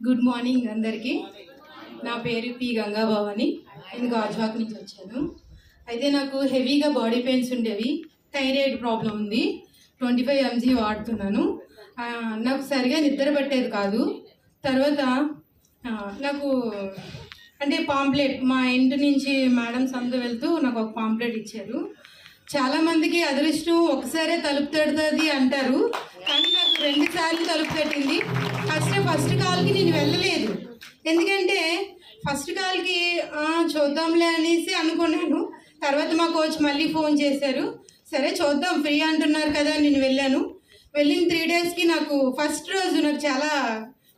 Good morning అందరికీ. నా పేరు పి గంగాభవాని. నేను గాజువాక్ నుంచి వచ్చాను. అయితే నాకు హెవీగా బాడీ పెయిన్స్ ఉండేవి. థైరాయిడ్ ప్రాబ్లం ఉంది. ట్వంటీ ఫైవ్ ఎంజీ వాడుతున్నాను. నాకు సరిగా నిద్ర పట్టేది కాదు. తర్వాత నాకు అంటే పాంప్లెట్ మా ఇంటి నుంచి మేడమ్స్ అందరూ వెళ్తూ నాకు ఒక పాంప్లెట్ ఇచ్చారు. చాలా మందికి అదృష్టం ఒకసారే తలుపు తడుతుంది అంటారు. కానీ నాకు రెండు సార్లు తలుపు తట్టింది. ఫస్ట్ ఫస్ట్ కాల్కి నేను వెళ్ళలేదు. ఎందుకంటే ఫస్ట్ కాల్కి చూద్దాంలే అనేసి అనుకున్నాను. తర్వాత మా కోచ్ మళ్ళీ ఫోన్ చేశారు. సరే చూద్దాం ఫ్రీ అంటున్నారు కదా నేను వెళ్ళాను. వెళ్ళిన త్రీ డేస్కి నాకు ఫస్ట్ రోజు నాకు చాలా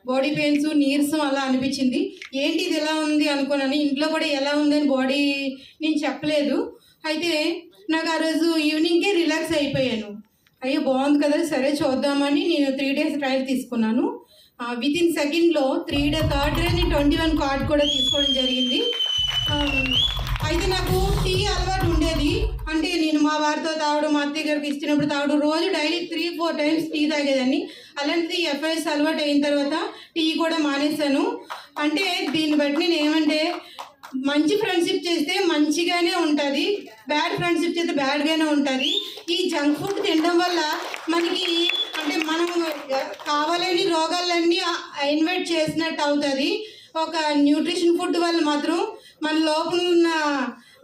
బాడీ పెయిన్స్ నీరసం అలా అనిపించింది. ఏంటి ఇది ఎలా ఉంది అనుకున్నాను. ఇంట్లో కూడా ఎలా ఉందని బాడీ నేను చెప్పలేదు. అయితే నాకు ఆ రోజు ఈవినింగ్కే రిలాక్స్ అయిపోయాను. అయ్యో బాగుంది కదా సరే చూద్దామని నేను త్రీ డేస్ ట్రయల్ తీసుకున్నాను. విత్ ఇన్ సెకండ్లో త్రీ డే థర్డ్ డేని నేను ట్వంటీ వన్ కార్డ్ కూడా తీసుకోవడం జరిగింది. Um, అయితే నాకు టీ అలవాటు ఉండేది. అంటే నేను మా వారితో తాగడం మా అత్తయ్య గారికి ఇచ్చినప్పుడు తాగడం రోజు daily three four times tea తాగేదాన్ని. అలాంటిది ఎఫ్ఐఎస్ అలవాటు అయిన తర్వాత టీ కూడా మానేశాను. అంటే దీన్ని బట్టి నేను ఏమంటే మంచి ఫ్రెండ్షిప్ చేస్తే మంచిగానే ఉంటుంది బ్యాడ్ ఫ్రెండ్షిప్ చేస్తే బ్యాడ్గానే ఉంటుంది. ఈ జంక్ ఫుడ్ తినడం వల్ల మనకి అంటే మనం కావాలని రోగాలన్నీ ఇన్వైట్ చేసినట్టు అవుతుంది. ఒక న్యూట్రిషన్ ఫుడ్ వల్ల మాత్రం మన లోపల ఉన్న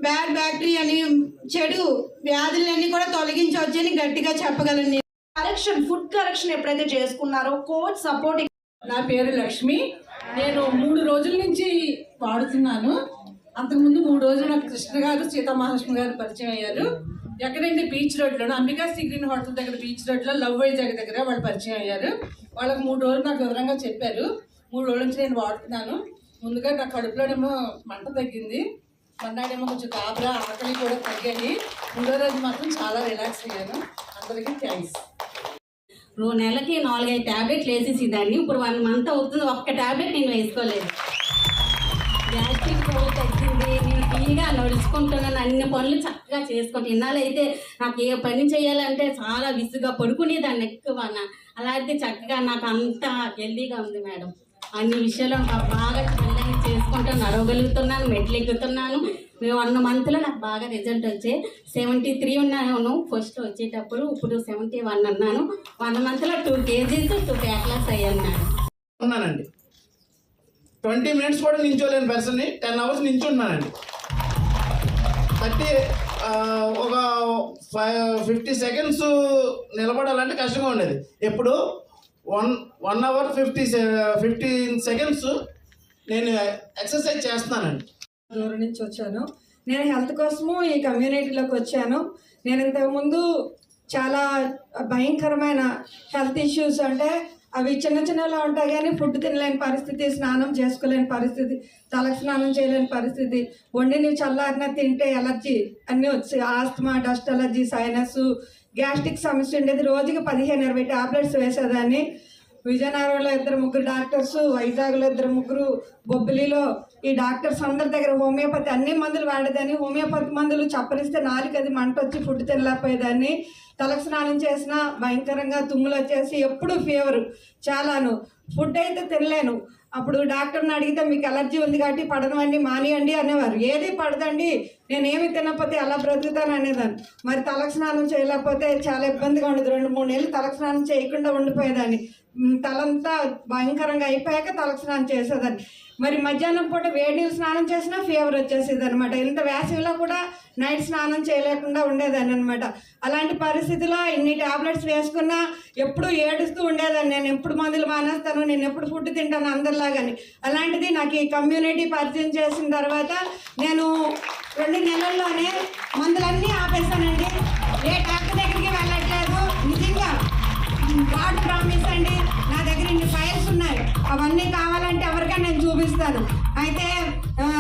బ్యాడ్ బ్యాక్టీరియాని చెడు వ్యాధులన్నీ కూడా తొలగించవచ్చని గట్టిగా చెప్పగలను. కరెక్షన్ ఫుడ్ కరెక్షన్ ఎప్పుడైతే చేసుకున్నారో కోచ్ సపోర్ట్ నా పేరు లక్ష్మి. నేను మూడు రోజుల నుంచి వాడుతున్నాను. అంతకుముందు మూడు రోజులు నాకు కృష్ణ గారు సీతామహాలక్ష్మి గారు పరిచయం అయ్యారు. ఎక్కడంటే బీచ్ రోడ్లో అంబికా సీగ్రీన్ హోటల్ దగ్గర బీచ్ రోడ్లో లవ్ వైజాగ్ దగ్గర వాళ్ళు పరిచయం అయ్యారు. వాళ్ళకి మూడు రోజులు నాకు వివరంగా చెప్పారు. మూడు రోజుల నుంచి నేను వాడుతున్నాను. ముందుగా నా కడుపులోనేమో మంట తగ్గింది. మన్నాడేమో కొంచెం గాబరా ఆకలి కూడా తగ్గాయి. మూడో రోజు మాత్రం చాలా రిలాక్స్ అయ్యాను. అందరికీ థ్యాంక్స్. రో నెలకి నాలుగైదు ట్యాబ్లెట్లు వేసేసేదాన్ని ఇప్పుడు వన్ మంత్ అవుతుంది. ఒక్క ట్యాబ్లెట్ నేను వేసుకోలేదు. నేను నడుచుకుంటున్నాను అన్ని పనులు చక్కగా చేసుకుంటాను ఇన్నాళ్ళైతే నాకు ఏ పని చేయాలంటే చాలా విసుగా పడుకునేదాన్ని ఎక్కువ నా- అలా అయితే చక్కగా నాకు అంతా హెల్దీగా ఉంది మేడం. అన్ని విషయాలు నాకు బాగా చల్లగా చేసుకుంటాను నడవగలుగుతున్నాను మెట్లు ఎక్కుతున్నాను వన్ మంత్లో నాకు బాగా రిజల్ట్ వచ్చాయి. సెవెంటీ త్రీ ఉన్నాను ఫస్ట్ వచ్చేటప్పుడు. ఇప్పుడు సెవెంటీ వన్ అన్నాను. వన్ మంత్లో టూ కేజీస్ టూ ప్యాక్లాస్ అయ్యాను ఉన్నానండి. ట్వంటీ మినిట్స్ కూడా నించోలేని పర్సన్ని టెన్ అవర్స్ నించున్నానండి. థర్టీ ఒక ఫైవ్ ఫిఫ్టీ సెకండ్స్ నిలబడాలంటే కష్టంగా ఉండేది. ఎప్పుడు? One one hour fifty fifteen seconds నేను ఎక్సర్సైజ్ చేస్తున్నానండి. దూరం నుంచి వచ్చాను. నేను హెల్త్ కోసము ఈ కమ్యూనిటీలోకి వచ్చాను. నేను ఇంతకుముందు చాలా భయంకరమైన హెల్త్ ఇష్యూస్ అంటే అవి చిన్న చిన్నలా ఉంటాయి కానీ ఫుడ్ తినలేని పరిస్థితి స్నానం చేసుకోలేని పరిస్థితి తలకు స్నానం చేయలేని పరిస్థితి వండిని చల్లారిన తింటే ఎలర్జీ అన్నీ వచ్చి asthma dust allergy sinus gastric సమస్య ఉండేది. రోజుకి పదిహేను ఇరవై టాబ్లెట్స్ వేసేదాన్ని. విజయనగరంలో ఇద్దరు ముగ్గురు డాక్టర్స్ వైజాగ్లో ఇద్దరు ముగ్గురు బొబ్బిలిలో ఈ డాక్టర్స్ అందరి దగ్గర హోమియోపతి అన్ని మందులు వాడేదాన్ని. హోమియోపతి మందులు చప్పరిస్తే నాలుగది మంట వచ్చి ఫుడ్ తినలేకపోయేదాన్ని. తలకు స్నానం చేసినా భయంకరంగా తుమ్ములు వచ్చేసి ఎప్పుడు ఫీవర్ చాలాను. ఫుడ్ అయితే తినలేను. అప్పుడు డాక్టర్ని అడిగితే మీకు ఎలర్జీ ఉంది కాబట్టి పడనవన్నీ మానియండి అనేవారు. ఏది పడదండి నేనేమి తినకపోతే ఎలా బ్రతుకుతాను అనేదాన్ని. మరి తలకు స్నానం చేయలేకపోతే చాలా ఇబ్బందిగా ఉండదు. రెండు మూడు నెలలు తలకు స్నానం చేయకుండా ఉండిపోయేదాన్ని. తలంతా భయంకరంగా అయిపోయాక తలకు స్నానం చేసేదాన్ని. మరి మధ్యాహ్నం పూట వేడి స్నానం చేసినా ఫీవర్ వచ్చేసేది అనమాట ఇంత వేసవిలో కూడా నైట్ స్నానం చేయలేకుండా ఉండేదాన్ని అనమాట అలాంటి పరిస్థితిలో ఇన్ని టాబ్లెట్స్ వేసుకున్నా ఎప్పుడు ఏడుస్తూ ఉండేదాన్ని. నేను ఎప్పుడు మందులు మానేస్తాను నేను ఎప్పుడు ఫుడ్ తింటాను అందరిలాగాని. అలాంటిది నాకు ఈ కమ్యూనిటీ పరిచయం చేసిన తర్వాత నేను రెండు నెలల్లోనే మందులన్నీ ఆపేశానండి. ఏ డాక్టర్ దగ్గరికి వెళ్ళట్లేదు. నిజంగా గాడ్ ప్రామిస్ అండి. నా దగ్గర ఇన్ని ఫైల్స్ ఉన్నాయి. అవన్నీ కావాలంటే ఎవరికైనా నేను అయితే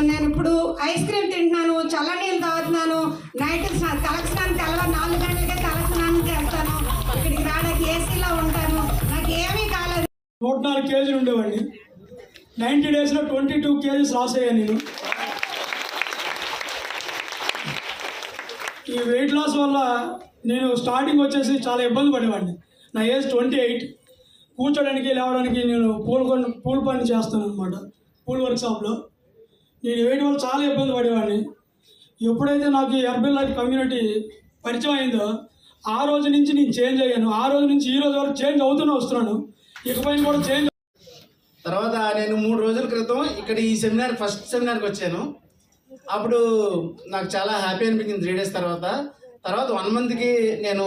నేను ఇప్పుడు ఐస్ క్రీమ్ తింటున్నాను చల్ల నీళ్ళు తాగుతున్నాను నైట్ స్నా- తలకు స్నానం తెల్లవారు నాలుగు గంటలకే తల స్నానం చేస్తాను. ఇక్కడికి రావడానికి ఏసీలో ఉంటాను. నాకు ఏమీ కాలేదు. నూట నాలుగు కేజీలు ఉండేవాడిని. నైంటీ డేస్లో ట్వంటీ టూ కేజీస్ లాస్ అయ్యాను నేను. ఈ వెయిట్ లాస్ వల్ల నేను స్టార్టింగ్ వచ్చేసి చాలా ఇబ్బంది పడేవాడిని. నా ఏజ్ ట్వంటీ ఎయిట్. కూర్చోడానికి లేవడానికి నేను పూల పని పూల పని చేస్తాను అనమాట పూల్ వర్క్ షాప్లో నేను వేయడం వల్ల చాలా ఇబ్బంది పడేవాడిని. ఎప్పుడైతే నాకు ఈ హెర్బల్ లైఫ్ కమ్యూనిటీ పరిచయం అయిందో ఆ రోజు నుంచి నేను చేంజ్ అయ్యాను. ఆ రోజు నుంచి ఈ రోజు వరకు చేంజ్ అవుతూనే వస్తున్నాను. ఇకపైన కూడా చేంజ్ తర్వాత నేను మూడు రోజుల క్రితం ఇక్కడ ఈ సెమినార్ ఫస్ట్ సెమినార్కి వచ్చాను. అప్పుడు నాకు చాలా హ్యాపీ అనిపించింది త్రీ డేస్ తర్వాత. తర్వాత వన్ మంత్కి నేను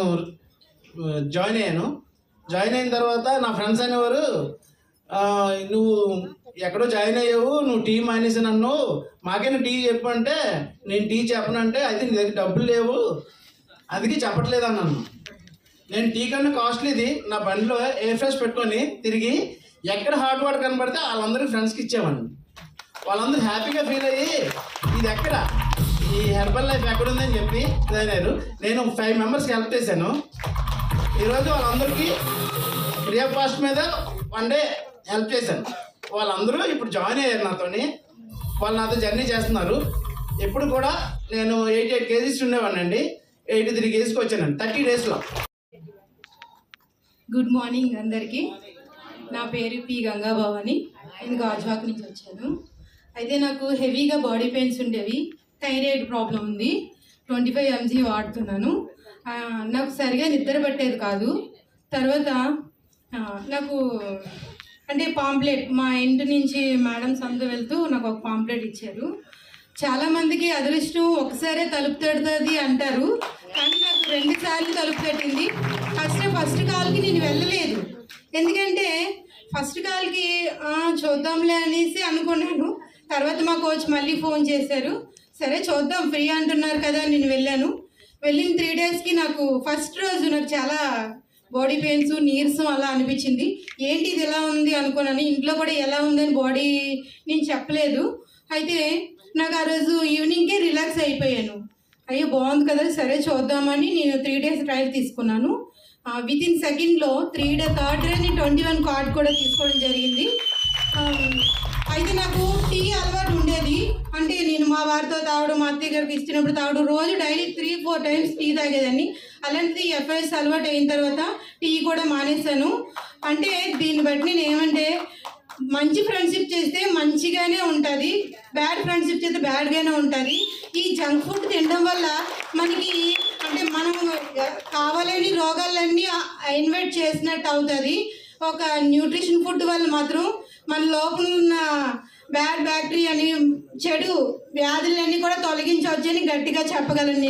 జాయిన్ అయ్యాను. జాయిన్ అయిన తర్వాత నా ఫ్రెండ్స్ అనేవారు నువ్వు ఎక్కడో జాయిన్ అయ్యావు నువ్వు టీ మానేసి నన్ను. మాకైనా టీ చెప్పంటే నేను టీ చెప్పనంటే అయితే నీ దగ్గర డబ్బులు లేవు. అందుకే చెప్పట్లేదు అన్నాను. నేను టీ కన్నా కాస్ట్లీది నా బండిలో ఎయిర్ ఫ్రెష్ పెట్టుకొని తిరిగి ఎక్కడ హాట్ వాటర్ కనబడితే వాళ్ళందరికీ ఫ్రెండ్స్కి ఇచ్చేవాడిని. వాళ్ళందరూ హ్యాపీగా ఫీల్ అయ్యి ఇది ఎక్కడ? ఈ హెర్బల్ లైఫ్ ఎక్కడ ఉందని చెప్పి జాయిన్ అయ్యారు. నేను ఫైవ్ మెంబర్స్కి హెల్ప్ చేశాను. ఈరోజు వాళ్ళందరికీ ఫ్రీ ఆఫ్ కాస్ట్ మీద వన్ డే హెల్ప్ చేశాను. వాళ్ళందరూ ఇప్పుడు జాయిన్ అయ్యారు నాతోని. వాళ్ళు నాతో జర్నీ చేస్తున్నారు. ఇప్పుడు కూడా నేను ఎయిటీ ఎయిట్ కేజీస్ ఉండేవాడిని అండి ఎయిటీ త్రీ కేజీస్కి వచ్చానండి. థర్టీ డేస్లో. గుడ్ మార్నింగ్ అందరికీ. నా పేరు పి గంగాభవాని. నేను గాజువాక్ నుంచి వచ్చాను. అయితే నాకు హెవీగా బాడీ పెయిన్స్ ఉండేవి. థైరాయిడ్ ప్రాబ్లం ఉంది. ట్వంటీ ఫైవ్ ఎంజీ వాడుతున్నాను. నాకు సరిగా నిద్ర పట్టేది కాదు. తర్వాత నాకు అంటే పాంప్లెట్ మా ఇంటి నుంచి మేడమ్స్ అందరూ వెళ్తూ నాకు ఒక పాంప్లెట్ ఇచ్చారు. చాలా మందికి అదృష్టం ఒకసారే తలుపు తడుతుంది అంటారు కానీ నాకు రెండు సార్లు తలుపు తట్టింది. ఫస్ట్ ఫస్ట్ కాల్కి నేను వెళ్ళలేదు. ఎందుకంటే ఫస్ట్ కాల్కి చూద్దాంలే అనేసి అనుకున్నాను. తర్వాత మా కోచ్ మళ్ళీ ఫోన్ చేశారు. సరే చూద్దాం ఫ్రీ అంటున్నారు కదా నేను వెళ్ళాను. వెళ్ళిన త్రీ డేస్కి నాకు ఫస్ట్ రోజు నాకు చాలా బాడీ పెయిన్స్ నీరసం అలా అనిపించింది. ఏంటి ఇది ఎలా ఉంది అనుకున్నాను. ఇంట్లో కూడా ఎలా ఉందని బాడీ నేను చెప్పలేదు. అయితే నాకు ఆ రోజు ఈవినింగ్కే రిలాక్స్ అయిపోయాను. అయ్యో బాగుంది కదా సరే చూద్దామని నేను త్రీ డేస్ ట్రయల్ తీసుకున్నాను. విత్ ఇన్ సెకండ్లో త్రీ డే థర్డ్ డే నేను ట్వంటీ వన్ కార్డ్ కూడా తీసుకోవడం జరిగింది. అయితే నాకు టీ అలవాటు అంటే నేను మా వారితో తాగడం మా అత్తయ్య గారికి ఇచ్చినప్పుడు తాగడం రోజు daily three four times tea తాగేదాన్ని. అలాంటిది ఎఫ్ఐఎస్ అలవాటు అయిన తర్వాత టీ కూడా మానేశాను. అంటే దీన్ని బట్టి నేను ఏమంటే మంచి ఫ్రెండ్షిప్ చేస్తే మంచిగానే ఉంటుంది బ్యాడ్ ఫ్రెండ్షిప్ చేస్తే బ్యాడ్గానే ఉంటుంది. ఈ జంక్ ఫుడ్ తినడం వల్ల మనకి అంటే మనం కావాలని రోగాలన్నీ ఇన్వైట్ చేసినట్టు అవుతుంది. ఒక న్యూట్రిషన్ ఫుడ్ వల్ల మాత్రం మన లోపల ఉన్న బ్యాడ్ బ్యాక్టీరియాని చెడు వ్యాధులన్నీ కూడా తొలగించవచ్చని గట్టిగా చెప్పగలను